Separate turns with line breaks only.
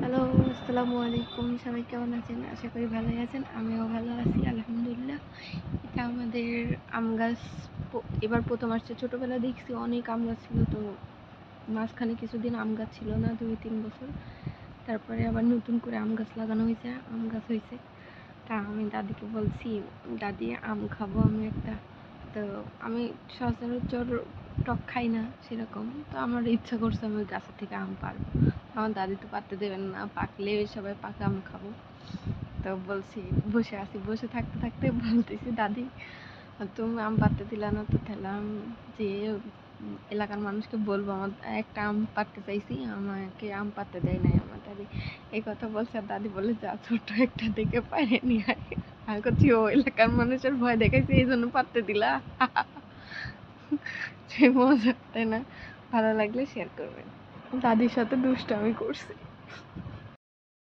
Hello আসসালামু আলাইকুম। সবাই কেমন আছেন? আশা করি ভালোই আছেন। আমিও ভালো আছি, আলহামদুলিল্লাহ। এটা আমাদের আম গাছ এবার প্রথম আসছে। ছোটোবেলা দেখছি অনেক আম গাছ ছিল, তো মাঝখানে কিছুদিন আম গাছ ছিল না, দুই, তিন বছর। তারপরে আবার নতুন করে আম গাছ লাগানো হয়েছে, আম গাছ হয়েছে। তা আমি দাদিকে বলছি, দাদি, আম খাব আমি একটা। তো আমি সচরাচর টক খাই না সেরকম। তো আমার ইচ্ছা করছে আমি গাছের থেকে আম পারব আমার দাদি তো পারতে দেবেন না পাকলে সবাই পাকা আম খাব। তো বলছি, বসে আছি, বসে থাকতে থাকতে বলতেছি, দাদি, তুমি আম পারতে দিলা না তো তাহলে আম যে এলাকার মানুষকে বলব, আমার একটা আম পারতে চাইছি, আমাকে আম পারতে দেয় নাই আমার দাদি। এই কথা বলছে, আর দাদি বলে, যা ছোট একটা দেখে পারে নিয়ে আমি করছি ও এলাকার মানুষের ভয় দেখাইছে, এই জন্য পারতে দিলা। সে মজা তাই না ভালো লাগলে শেয়ার করবেন। দাদির সাথে দুষ্টামি করছি।